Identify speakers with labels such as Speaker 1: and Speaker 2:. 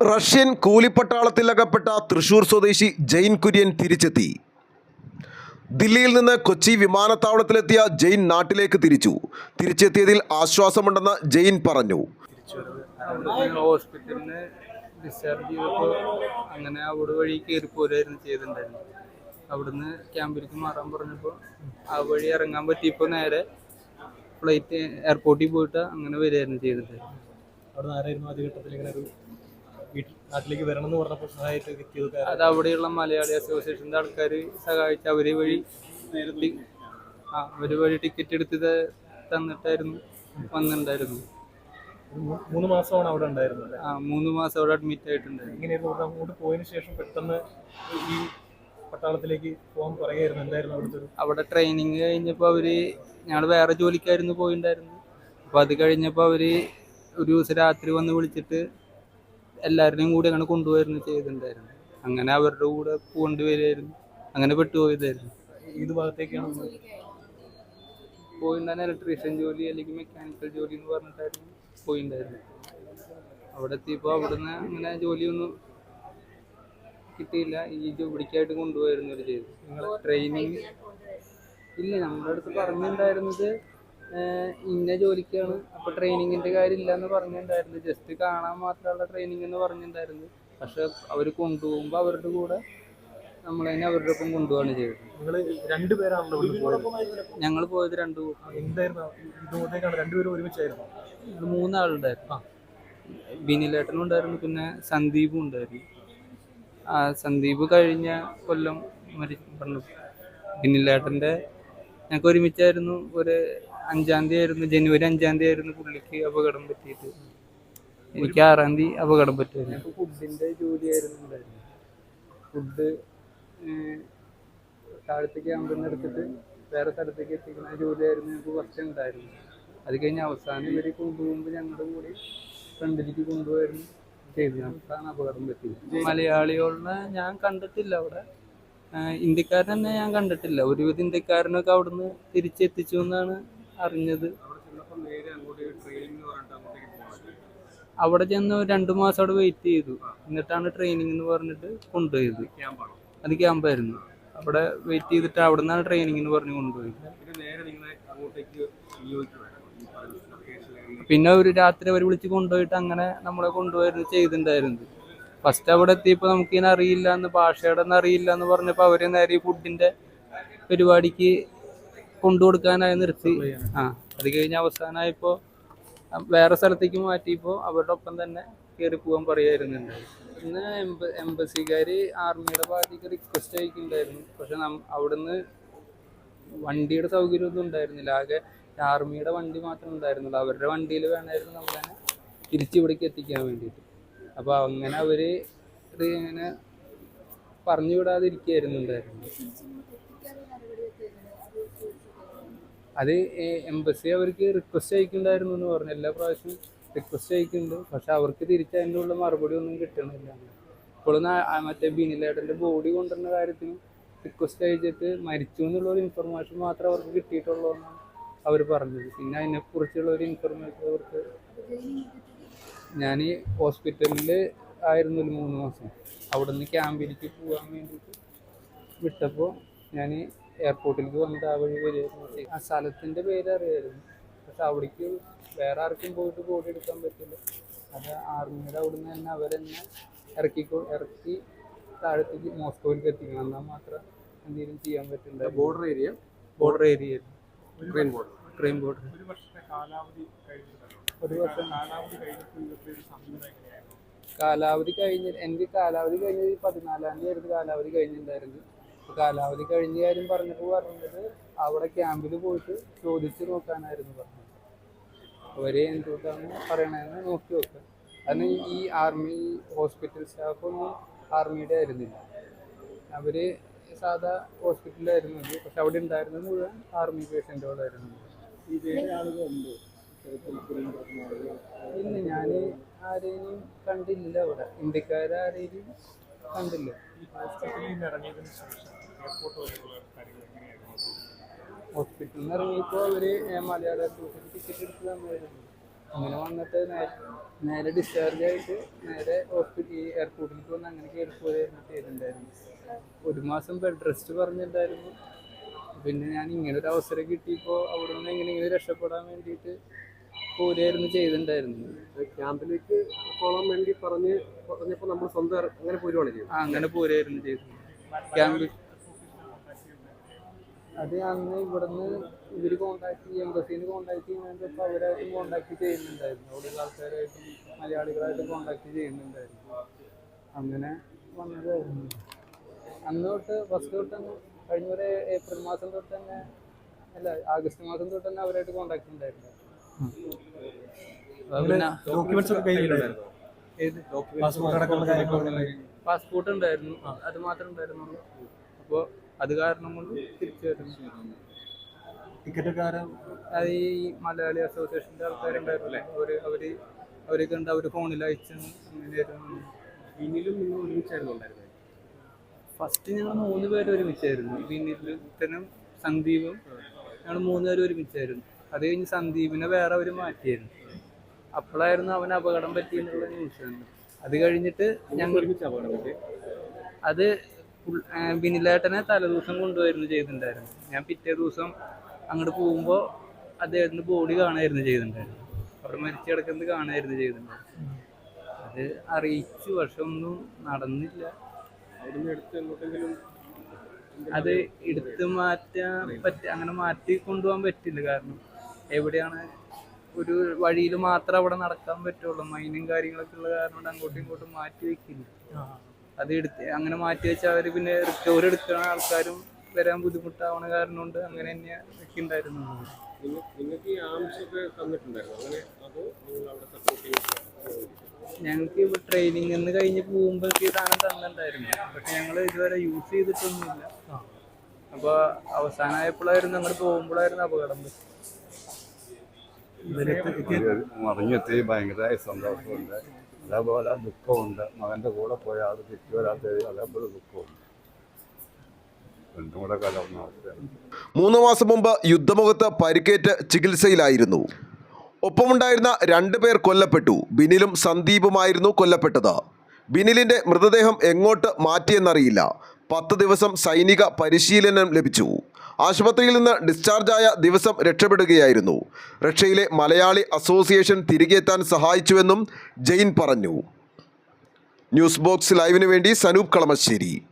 Speaker 1: Russian കൂലിപ്പട്ടാളത്തിൽ അകപ്പെട്ട തൃശൂർ സ്വദേശി ജെയിൻ കുര്യൻ തിരിച്ചെത്തി. ദില്ലിയിൽ നിന്ന് കൊച്ചി വിമാനത്താവളത്തിലെത്തിയ ജെയിൻ നാട്ടിലേക്ക് തിരിച്ചു. തിരിച്ചെത്തിയതിൽ ആശ്വാസമുണ്ടെന്ന് ജെയിൻ പറഞ്ഞു.
Speaker 2: ഹോസ്പിറ്റലിന് ഡിസ്ചാർജ് ചെയ്തപ്പോൾ അങ്ങനെ അവിടെ വഴി കയറി പോരായിരുന്നു ചെയ്തിട്ടുണ്ടായിരുന്നു അവിടുന്ന് ക്യാമ്പിലേക്ക് മാറാൻ പറഞ്ഞപ്പോൾ ആ വഴി ഇറങ്ങാൻ പറ്റിയപ്പോൾ നേരെ ഫ്ലൈറ്റ് എയർപോർട്ടിൽ പോയിട്ട് അങ്ങനെ വരികയായിരുന്നു ചെയ്തിട്ടുണ്ടായിരുന്നു
Speaker 3: നാട്ടിലേക്ക് വരണം എന്ന് പറഞ്ഞപ്പോൾ സഹായിട്ട് എത്തിയത്
Speaker 2: അത് അവിടെയുള്ള മലയാളി അസോസിയേഷന്റെ ആൾക്കാർ സഹായിച്ച് അവർ വഴി ആ അവർ വഴി ടിക്കറ്റ് എടുത്ത് തന്നിട്ടായിരുന്നു വന്നിട്ടുണ്ടായിരുന്നു.
Speaker 3: മൂന്ന് മാസമാണ് അവിടെ ഉണ്ടായിരുന്നത്
Speaker 2: ആ മൂന്ന് മാസം അവിടെ അഡ്മിറ്റ് ആയിട്ടുണ്ടായിരുന്നു.
Speaker 3: എങ്ങനെയായിരുന്നു അങ്ങോട്ട് പോയതിനു ശേഷം പെട്ടെന്ന് ഈ പട്ടാളത്തിലേക്ക് പോകാൻ പറയായിരുന്നു എന്തായിരുന്നു അവിടുത്തെ
Speaker 2: അവിടെ ട്രെയിനിങ് കഴിഞ്ഞപ്പോൾ അവർ ഞങ്ങൾ വേറെ ജോലിക്കായിരുന്നു പോയിണ്ടായിരുന്നു. അപ്പോൾ അത് കഴിഞ്ഞപ്പോൾ അവർ ഒരു ദിവസം രാത്രി വന്ന് വിളിച്ചിട്ട് എല്ലാവരുടെയും കൂടി അങ്ങനെ കൊണ്ടുപോയിരുന്നു ചെയ്തിട്ടുണ്ടായിരുന്നു. അങ്ങനെ അവരുടെ കൂടെ പോകേണ്ടി വരുമായിരുന്നു അങ്ങനെ പെട്ടുപോയതായിരുന്നു.
Speaker 3: ഏത് ഭാഗത്തേക്കാണ്
Speaker 2: പോയിണ്ടായിരുന്നു ഇലക്ട്രീഷ്യൻ ജോലി അല്ലെങ്കിൽ മെക്കാനിക്കൽ ജോലി എന്ന് പറഞ്ഞിട്ടായിരുന്നു പോയിണ്ടായിരുന്നു അവിടെ എത്തിയപ്പോൾ അവിടുന്ന് അങ്ങനെ ജോലിയൊന്നും കിട്ടിയില്ല. ഈ ജോലിക്കായിട്ട് കൊണ്ടുപോയിരുന്നു അവർ ചെയ്തു ട്രെയിനിങ് ഇല്ല നമ്മുടെ അടുത്ത് പറഞ്ഞിട്ടുണ്ടായിരുന്നത് ഇന്ന ജോലിക്കാണ്. അപ്പോൾ ട്രെയിനിങ്ങിന്റെ കാര്യമില്ല എന്ന് പറഞ്ഞിട്ടുണ്ടായിരുന്നു. ജസ്റ്റ് കാണാൻ മാത്രമുള്ള ട്രെയിനിങ് എന്ന് പറഞ്ഞിട്ടുണ്ടായിരുന്നു. പക്ഷെ അവർ കൊണ്ടുപോകുമ്പോൾ അവരുടെ കൂടെ നമ്മൾ തന്നെ അവരുടെ ഒപ്പം കൊണ്ടുപോവാണ് ചെയ്തത്.
Speaker 3: നിങ്ങൾ രണ്ടുപേരാണല്ലോ
Speaker 2: ഞങ്ങൾ പോയത്? രണ്ടു
Speaker 3: എന്തായിരുന്നു? ഒരുമിച്ചായിരുന്നു?
Speaker 2: മൂന്നാളുണ്ടായിരുന്നു. ബിനിലേട്ടനും ഉണ്ടായിരുന്നു പിന്നെ സന്ദീപും ഉണ്ടായിരുന്നു. ആ സന്ദീപ് കഴിഞ്ഞ കൊല്ലം മരിച്ചു പറഞ്ഞു. ബിനിലേട്ടന്റെ ഞങ്ങൾക്ക് ഒരുമിച്ചായിരുന്നു ഒരു അഞ്ചാം തീയതി ആയിരുന്നു ജനുവരി അഞ്ചാം തീയതി ആയിരുന്നു പുള്ളിക്ക് അപകടം പറ്റിയിട്ട് എനിക്ക് ആറാം തീയതി അപകടം പറ്റിയത്. ഫുഡിന്റെ ജോലിയായിരുന്നു ആയിരുന്നു ഫുഡ് താഴത്തേക്ക് നിന്ന് എടുത്തിട്ട് വേറെ സ്ഥലത്തേക്ക് എത്തിക്കുന്ന ജോലിയായിരുന്നു ഞങ്ങൾക്ക് കുറച്ച് ഉണ്ടായിരുന്നു. അത് കഴിഞ്ഞ് അവസാനം ഇവരെ കൊണ്ടുപോകുമ്പോൾ ഞങ്ങളുടെ കൂടി ഫ്രണ്ടിലേക്ക് കൊണ്ടുപോയിരുന്നു ചെയ്തു. ഞങ്ങൾക്കാണ് അപകടം പറ്റിയത്. മലയാളികളെ ഞാൻ കണ്ടിട്ടില്ല അവിടെ. ഇന്ത്യക്കാരനെ ഞാൻ കണ്ടിട്ടില്ല. ഒരുവിധ ഇന്ത്യക്കാരനൊക്കെ അവിടുന്ന് തിരിച്ചെത്തിച്ചു എന്നാണ് അറിഞ്ഞത്. അവിടെ ചെന്ന് രണ്ടു മാസം അവിടെ വെയിറ്റ് ചെയ്തു. എന്നിട്ടാണ് ട്രെയിനിങ് എന്ന് പറഞ്ഞിട്ട് കൊണ്ടുപോയത്. അത് ക്യാമ്പായിരുന്നു അവിടെ വെയിറ്റ് ചെയ്തിട്ട് അവിടെ നിന്നാണ് ട്രെയിനിങ് എന്ന് പറഞ്ഞ് കൊണ്ടുപോയത്. പിന്നെ ഒരു രാത്രി അവർ വിളിച്ച് കൊണ്ടുപോയിട്ട് അങ്ങനെ നമ്മളെ കൊണ്ടുപോയിരുന്നു ചെയ്തിട്ടുണ്ടായിരുന്നത്. ഫസ്റ്റ് അവിടെ എത്തിയപ്പോൾ നമുക്കിതിനറിയില്ല എന്ന് ഭാഷയുടെ അറിയില്ല എന്ന് പറഞ്ഞപ്പോൾ അവർ നേരെ ഈ ഫുഡിന്റെ പരിപാടിക്ക് കൊണ്ടുകൊടുക്കാനായി നിർത്തി. ആ അത് കഴിഞ്ഞ് അവസാനമായപ്പോൾ വേറെ സ്ഥലത്തേക്ക് മാറ്റിയപ്പോൾ അവരുടെ ഒപ്പം തന്നെ കയറി പോകാൻ പറയായിരുന്നുണ്ട് ഇന്ന് എംബ എംബസിക്കാർ ആർമിയുടെ ഭാഗത്തേക്ക് റിക്വസ്റ്റ് അയക്കുന്നുണ്ടായിരുന്നു. പക്ഷെ നം അവിടുന്ന് വണ്ടിയുടെ സൗകര്യമൊന്നും ഉണ്ടായിരുന്നില്ല. ആകെ ആർമിയുടെ വണ്ടി മാത്രമേ ഉണ്ടായിരുന്നുള്ളൂ. അവരുടെ വണ്ടിയിൽ വേണമായിരുന്നു നമ്മളെ തിരിച്ചിവിടേക്ക് എത്തിക്കാൻ വേണ്ടിയിട്ട്. അപ്പോൾ അങ്ങനെ അവർ ഇങ്ങനെ പറഞ്ഞു വിടാതിരിക്കുകയായിരുന്നു ഉണ്ടായിരുന്നത്. അത് എംബസി അവർക്ക് റിക്വസ്റ്റ് അയക്കുന്നുണ്ടായിരുന്നു എന്ന് പറഞ്ഞു. എല്ലാ പ്രാവശ്യവും റിക്വസ്റ്റ് അയക്കുന്നുണ്ട്. പക്ഷെ അവർക്ക് തിരിച്ച് മറുപടി ഒന്നും കിട്ടണില്ല. ഇപ്പോൾ മറ്റേ ബിനിലേട്ടന്റെ ബോഡി കൊണ്ടുവരുന്ന കാര്യത്തിന് റിക്വസ്റ്റ് അയച്ചിട്ട് മരിച്ചു എന്നുള്ള ഒരു ഇൻഫർമേഷൻ മാത്രമേ അവർക്ക് കിട്ടിയിട്ടുള്ളൂ എന്നാണ് അവർ പറഞ്ഞത്. പിന്നെ അതിനെക്കുറിച്ചുള്ള ഒരു ഇൻഫർമേഷൻ അവർക്ക് ഞാൻ ഈ ഹോസ്പിറ്റലിൽ ആയിരുന്നു ഒരു മൂന്ന് മാസം. അവിടെ നിന്ന് ക്യാമ്പിലേക്ക് പോകാൻ വേണ്ടിയിട്ട് വിട്ടപ്പോൾ ഞാൻ എയർപോർട്ടിലേക്ക് വന്നിട്ട് ആ വഴി വരുമായിരുന്നു ആ സ്ഥലത്തിന്റെ പേര് അറിയായിരുന്നു. പക്ഷെ അവിടേക്ക് വേറെ ആർക്കും പോയിട്ട് ബോഡി എടുക്കാൻ പറ്റില്ല. അത് ആർമിയുടെ അവിടെ നിന്ന് തന്നെ അവരെന്നെ ഇറക്കിക്കോ ഇറക്കി താഴത്തേക്ക് മോസ്കോയിലേക്ക് എത്തിക്കണം. എന്നാൽ മാത്രം എന്തെങ്കിലും ചെയ്യാൻ പറ്റില്ല
Speaker 4: border area
Speaker 2: border area
Speaker 4: train border
Speaker 3: ഒരു വർഷത്തെ കാലാവധി
Speaker 2: ഒരു വർഷം.
Speaker 3: കാലാവധി കഴിഞ്ഞപ്പോൾ
Speaker 2: കാലാവധി കഴിഞ്ഞ് എനിക്ക് കാലാവധി കഴിഞ്ഞത് പതിനാലാം തീയതി ആയിരുന്നു. കാലാവധി കഴിഞ്ഞിട്ടുണ്ടായിരുന്നത് അപ്പൊ കാലാവധി കഴിഞ്ഞ കാര്യം പറഞ്ഞപ്പോൾ പറഞ്ഞത് അവിടെ ക്യാമ്പിൽ പോയിട്ട് ചോദിച്ചു നോക്കാനായിരുന്നു പറഞ്ഞത്. അവരെ എന്തുകൊണ്ടാണ് പറയണതെന്ന് നോക്കി നോക്കുക കാരണം ഈ ആർമി ഹോസ്പിറ്റൽ സ്റ്റാഫൊന്നും ആർമിയുടെ ആയിരുന്നില്ല. അവർ സാധാ ഹോസ്പിറ്റലിലായിരുന്നു പക്ഷെ അവിടെ ഉണ്ടായിരുന്നത് മുഴുവൻ ആർമി പേഷ്യന്റുകളായിരുന്നു ഇല്ല ഞാൻ ആരെയും കണ്ടില്ല അവിടെ. ഇന്ത്യക്കാരെ ആരെയും കണ്ടില്ല.
Speaker 3: ഹോസ്പിറ്റലിൽ നിന്ന്
Speaker 2: ഇറങ്ങിയപ്പോൾ അവർ മലയാള ടിക്കറ്റ് എടുത്ത് തന്നായിരുന്നു അങ്ങനെ വന്നിട്ട് നേരെ ഡിസ്ചാർജ് ആയിട്ട് നേരെ ഹോസ്പിറ്റൽ എയർപോർട്ടിലേക്ക് വന്ന് അങ്ങനെ കയറി പോയിരുന്നു ചെയ്തിട്ടുണ്ടായിരുന്നു ഒരു മാസം ബെഡ് റെസ്റ്റ് പറഞ്ഞിട്ടുണ്ടായിരുന്നു. പിന്നെ ഞാൻ ഇങ്ങനെ ഒരു അവസരം കിട്ടിയപ്പോൾ അവിടെ നിന്ന് എങ്ങനെയെങ്കിലും രക്ഷപ്പെടാൻ വേണ്ടിയിട്ട് പോരായിരുന്നു ചെയ്തിട്ടുണ്ടായിരുന്നു.
Speaker 4: ക്യാമ്പിലേക്ക് പോകാൻ വേണ്ടി പറഞ്ഞ് പറഞ്ഞപ്പോൾ നമ്മൾ സ്വന്തം അങ്ങനെ പോരുവാണ് ചെയ്തത്.
Speaker 2: അങ്ങനെ പോരായിരുന്നു ചെയ്തത്. ക്യാമ്പിൽ അത് അന്ന് ഇവിടുന്ന് ഇവർ കോണ്ടാക്ട് എംബസിന്ന് കോണ്ടാക്ട് ചെയ്യുന്നതിന്റെ അവരായിട്ടും കോണ്ടാക്ട് ചെയ്യുന്നുണ്ടായിരുന്നു. അവിടെയുള്ള ആൾക്കാരായിട്ടും മലയാളികളായിട്ടും കോണ്ടാക്ട് ചെയ്യുന്നുണ്ടായിരുന്നു. അങ്ങനെ വന്നതായിരുന്നു. അന്ന് തൊട്ട് ഫസ്റ്റ് തൊട്ട് തന്നെ കഴിഞ്ഞ ഒരു ഏപ്രിൽ മാസം തൊട്ട് തന്നെ അല്ല ആഗസ്റ്റ് മാസം തൊട്ട് തന്നെ അവരായിട്ട് കോണ്ടാക്ട് ഉണ്ടായിരുന്നു.
Speaker 3: പാസ്പോർട്ട്
Speaker 2: ഉണ്ടായിരുന്നു. അത് മാത്രം ഉണ്ടായിരുന്നുള്ളൂ. അപ്പോൾ അത് കാരണം കൊണ്ട് തിരിച്ചു വരുന്നു.
Speaker 3: ടിക്കറ്റ് ഒക്കെ ആരാ
Speaker 2: അത് ഈ മലയാളി അസോസിയേഷന്റെ ആൾക്കാരുണ്ടായിരുന്നല്ലേ? അവർ അവർ അവരൊക്കെ ഉണ്ട്. അവർ ഫോണിൽ അയച്ചു അങ്ങനെയായിരുന്നു
Speaker 4: നിങ്ങൾ ഒരുമിച്ചായിരുന്നു ഉണ്ടായിരുന്നത്.
Speaker 2: ഫസ്റ്റ് ഞങ്ങൾ മൂന്ന് പേര് ഒരുമിച്ചായിരുന്നു. വിനിലും സന്ദീപും ഞങ്ങൾ മൂന്ന് പേര് ഒരുമിച്ചായിരുന്നു. അത് കഴിഞ്ഞ് സന്ദീപിനെ വേറെ അവർ മാറ്റിയായിരുന്നു. അപ്പോഴായിരുന്നു അവന് അപകടം പറ്റിയെന്നുള്ള ന്യൂസ് അത് കഴിഞ്ഞിട്ട് ഞങ്ങൾ അത് ബിനിലേട്ടനെ തലേദിവസം കൊണ്ടുപോയിരുന്നു ചെയ്തിട്ടുണ്ടായിരുന്നു. ഞാൻ പിറ്റേ ദിവസം അങ്ങോട്ട് പോകുമ്പോൾ അദ്ദേഹത്തിന്റെ ബോഡി കാണായിരുന്നു ചെയ്തിട്ടുണ്ടായിരുന്നു അവിടെ മരിച്ചു കിടക്കുന്നത് കാണായിരുന്നു ചെയ്തിട്ടുണ്ടായിരുന്നു അത് അറിയിച്ചു പക്ഷെ ഒന്നും നടന്നില്ല. അത് എടുത്ത് മാറ്റാൻ പറ്റ അങ്ങനെ മാറ്റി കൊണ്ടുപോകാൻ പറ്റില്ല. കാരണം എവിടെയാണ് ഒരു വഴിയിൽ മാത്രം അവിടെ നടക്കാൻ പറ്റുള്ളൂ. മൈനും കാര്യങ്ങളൊക്കെ ഉള്ള കാരണം കൊണ്ട് അങ്ങോട്ടും ഇങ്ങോട്ടും മാറ്റി വെക്കില്ല. അത് എടുത്ത് അങ്ങനെ മാറ്റി വെച്ചാൽ അവർ പിന്നെ റിക്കവർ എടുക്കുന്ന ആൾക്കാരും വരാൻ ബുദ്ധിമുട്ടാവണ കാരണം കൊണ്ട് അങ്ങനെ തന്നെ
Speaker 4: ഒക്കെ ചെയ്യും
Speaker 2: ഞങ്ങൾക്ക് ഇപ്പോൾ ട്രെയിനിങ് എന്ന് കഴിഞ്ഞ് പോകുമ്പോൾ ഈ സാധനം തന്നിട്ടുണ്ടായിരുന്നു. പക്ഷെ ഞങ്ങൾ ഇതുവരെ യൂസ് ചെയ്തിട്ടൊന്നുമില്ല. അപ്പോൾ അവസാനമായപ്പോഴായിരുന്നു ഞങ്ങൾ പോകുമ്പോഴായിരുന്നു അപകടം
Speaker 5: മറിഞ്ഞെത്തി ഭയങ്കര സന്തോഷമുണ്ട്. അതേപോലെ ദുഃഖമുണ്ട്. മകന്റെ കൂടെ പോയ ആൾ തിരിച്ചു വരാത്തത് അതേപോലെ ദുഃഖമുണ്ട്. രണ്ടും കൂടെ കലർന്ന അവസ്ഥയാണ്.
Speaker 1: മൂന്ന് മാസം മുമ്പ് യുദ്ധമുഖത്ത് പരിക്കേറ്റ് ചികിത്സയിലായിരുന്നു. ഒപ്പമുണ്ടായിരുന്ന രണ്ടു പേർ കൊല്ലപ്പെട്ടു. ബിനിലും സന്ദീപുമായിരുന്നു കൊല്ലപ്പെട്ടത്. ബിനിലിന്റെ മൃതദേഹം എങ്ങോട്ട് മാറ്റിയെന്നറിയില്ല. പത്ത് ദിവസം സൈനിക പരിശീലനം ലഭിച്ചു. ആശുപത്രിയിൽ നിന്ന് ഡിസ്ചാർജായ ദിവസം രക്ഷപ്പെടുകയായിരുന്നു. റഷ്യയിലെ മലയാളി അസോസിയേഷൻ തിരികെത്താൻ സഹായിച്ചുവെന്നും ജെയിൻ പറഞ്ഞു. ന്യൂസ് ബോക്സ് ലൈവിന് വേണ്ടി സനൂപ് കളമശ്ശേരി.